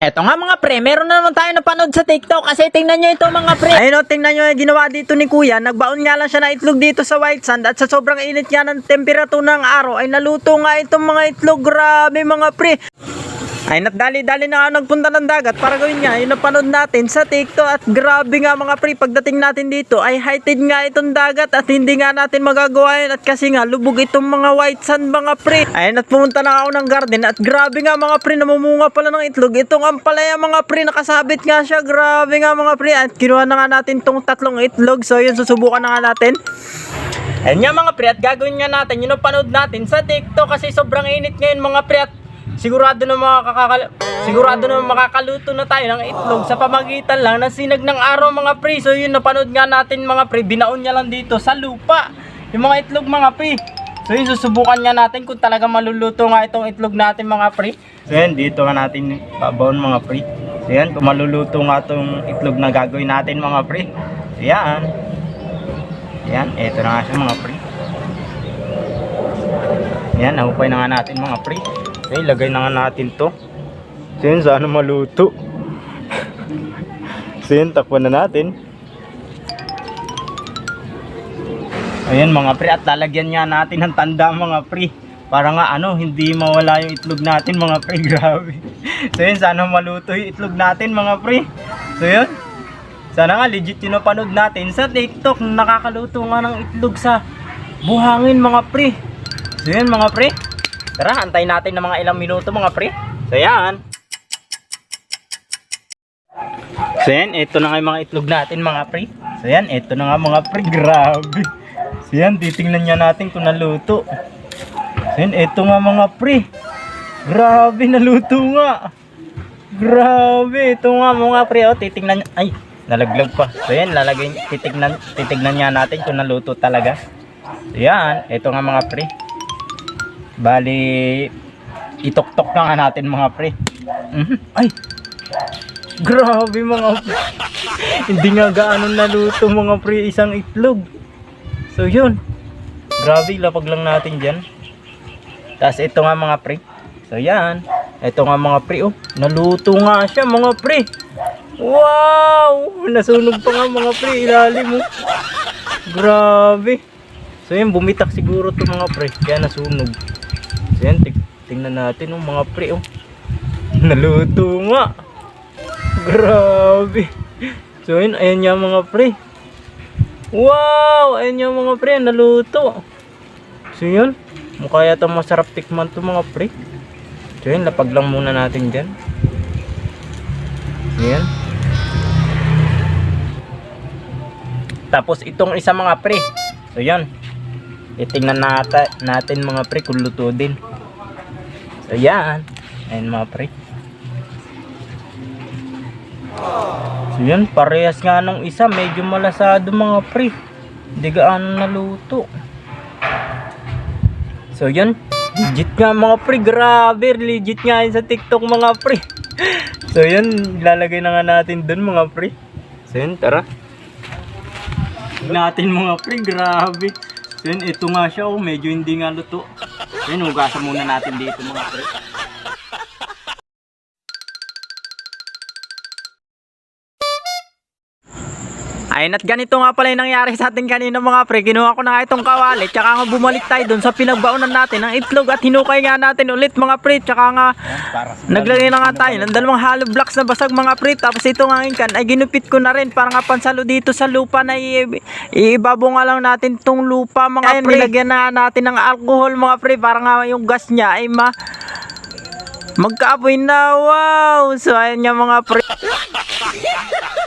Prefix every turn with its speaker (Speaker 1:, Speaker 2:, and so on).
Speaker 1: Eto nga mga pre, meron na naman tayo napanood sa TikTok kasi tingnan nyo ito mga pre. Ayun o, tingnan nyo yung ginawa dito ni Kuya. Nagbaon nga lang siya na itlog dito sa white sand at sa sobrang init nga ng temperatura ng araw ay naluto nga itong mga itlog. Grabe mga pre. Ay natdali-dali na nga nagpunta ng dagat para gawin nga yung napanood natin sa TikTok at grabe nga mga pre pagdating natin dito ay heighted nga itong dagat at hindi nga natin magagawa yun at kasi nga lubog itong mga white sand mga pre. Ayun at pumunta na ako ng garden at grabe nga mga pre namumunga pala ng itlog. Itong ampalaya mga pre nakasabit nga siya. Grabe nga mga pre. At kinuha na nga natin tong tatlong itlog. So yun susubukan na nga natin. Ayun nga mga pre at gagawin nga natin yung napanood natin sa TikTok kasi sobrang init ngayon mga pre. At sigurado na makakakal sigurado na makakaluto na tayo ng itlog sa pamagitan lang ng sinag ng araw mga pre. So yun napanood nga natin mga pre, binaon niya lang dito sa lupa yung mga itlog mga pre. So yun susubukan nga natin kung talaga maluluto nga itong itlog natin mga pre. So yun dito nga natin babaon mga pre. So yan kung maluluto nga itong itlog na gagawin natin mga pre. So yan. Yan, eto na nga siya mga pre. Yan, nahukay na nga natin mga pre. Okay, lagay na nga natin to. So yun, sana maluto. so yun, takpan na natin. Ayan mga pre, at lalagyan nga natin ng tanda mga pre. Para nga ano, hindi mawala yung itlog natin mga pre, grabe. So yun, sana maluto yung itlog natin mga pre. So yun, sana nga legit yung napanood natin sa TikTok na nakakaluto nga ng itlog sa buhangin mga pre. So yun mga pre, tara antayin natin ng mga ilang minuto mga pre. So yan. So yan, ito na nga mga itlog natin mga pre. So yan, ito na nga mga pre, grabe. So yan, titingnan niya natin kung naluto. So yan, ito nga mga pre. Grabe, naluto nga. Grabe, ito nga mga pre, oh, titingnan ay, nalaglag pa. So yan, lalagay, titignan, titignan niya natin kung naluto talaga. So yan, ito nga mga pre. Bali, itok-tok na nga natin mga pre. Mhm. Ay, grabe mga pre. Hindi nga gaano naluto mga pre isang itlog. So yun, grabe, lapag lang natin dyan. Tapos ito nga mga pre. So yan, ito nga mga pre, oh, naluto nga siya mga pre. Wow! Nasunog pa nga mga pre, ilalim mo. Grabe. So yan, bumitak siguro to mga pre, kaya nasunog. So yan, tingnan natin oh, mga pre, oh. Naluto nga. Grabe. So yun, ayan yung mga pre. Wow! Ayan yung mga pre, naluto. So yun, mukha yata masarap tikman to mga pre. So yun, lapag lang muna natin dyan. Ayan. Tapos itong isa mga pre. So yan. Titingnan natin, natin mga pre kung luto din. So yan. Ayan mga pre. So yan, parehas nga nung isa. Medyo malasado mga pre. Hindi gaano naluto. So yan. Legit nga mga pre. Grabe. Legit nga yun sa TikTok mga pre. so yan. Lalagay na nga natin dun mga pre. So yan, tara natin mga pre, grabe. So yun, ito nga siya, oh, medyo hindi nga luto. Yun, hugasan muna natin dito mga pre. Ayun at ganito nga pala yung nangyari sa atin kanina mga pre. Kinuha ko na nga itong kawali. Tsaka nga bumalik tayo dun sa pinagbaunan natin ng itlog at hinukay nga natin ulit mga pre. Tsaka nga naglagay na nga tayo ng dalawang hollow blocks na basag mga pre. Tapos ito nga ingkan ay ginupit ko na rin para nga pansalo dito sa lupa na iibabo nga lang natin tong lupa mga pre. Nilagyan na natin ng alcohol mga pre para nga yung gas niya ay ma magkaapoy na wow. So ayun nga mga pre.